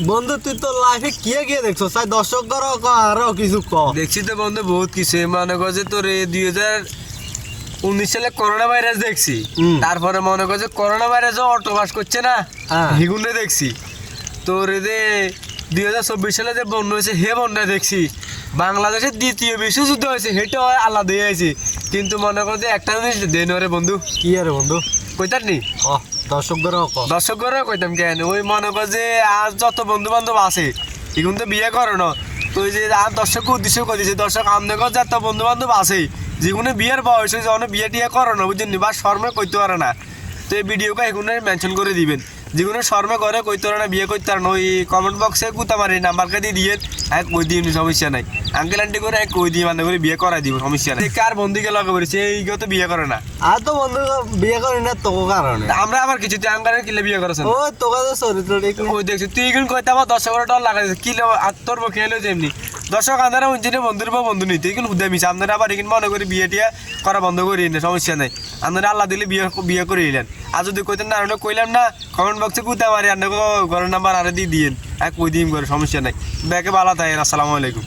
বন্ধু তুই তো লাইফে কি গিয়ে দেখছ? সাই দর্শক কর আরও কিছু ক। দেখছি তো বন্ধু বহুত কিছু। মনে কর যে তোর দুই হাজার উনিশ সালে করোনা ভাইরাস দেখছি। তারপরে মনে কর যে করোনা ভাইরাস অটো বাস করছে না? হ্যাঁ। হিগুনে দেখছি। তোর এই যে দুই হাজার চব্বিশ সালে যে বন্যা হয়েছে হে বন্যা দেখছি। বাংলাদেশের দ্বিতীয় বিশ্বযুদ্ধ হয়েছে সেটাও আলাদা হয়েছে কিন্তু মনে করো যে একটা জিনিস দেন রে বন্ধু। কি আরে বন্ধু? কইতার নি? দর্শক ক। দর্শকরা কইতাম কেন? ওই মনে কর যে আর যত বন্ধু বান্ধব আছে এখন তো বিয়ে করো না। তো যে আর দর্শক উদ্দেশ্য করে দিছে দর্শক আমাদের যত বন্ধু বান্ধব আছে যেগুলো বিয়ের বয়স হয়েছে অনেক বিয়ে টিয়ে করো না বুঝলি বা শর্মে কইতে পারে না। তো এই ভিডিওকে এখন মেনশন করে দিবেন। যেগুলো শর্মে করে কইতে পারে না বিয়ে করতে পারে না ওই কমেন্ট বক্সে গুতা মারি নাম্বারকে দিয়ে দিয়ে এক কই দিয়ে সমস্যা নাই। আঙ্কেল আন্টি করে এক কই দিয়ে মানে করে বিয়ে করাই দিব সমস্যা নাই। কার বন্ধুকে লগে পড়েছে এই কেউ তো বিয়ে করে না। আর তো বন্ধু বিয়ে করি না তো কারণে। আমরা আবার কিছু আঙ্কারের কিলে বিয়ে করেছেন ও তোকে তো চরিত্র ওই দেখছি তুই এখন কইতে আমার দর্শক ডর লাগাইছে কি লো আর তোর এলো যেমনি। দর্শক আন্দারা উঞ্চিনে বন্ধুর বা বন্ধু নিতে এখন উদ্যা মিশে আপনারা আবার এখানে মনে করি বিয়ে টিয়া করা বন্ধ করি সমস্যা নাই। আপনারা আল্লাহ দিলে বিয়ে বিয়ে করে নিলেন আর যদি কইতেন না আমরা কইলাম না কমেন্ট বক্সে কুতা মারি আপনাকে ঘরের নাম্বার আরে দিয়ে দিন এক কই দিন করে সমস্যা নাই। ব্যাকে বালা তাই আসসালামু আলাইকুম।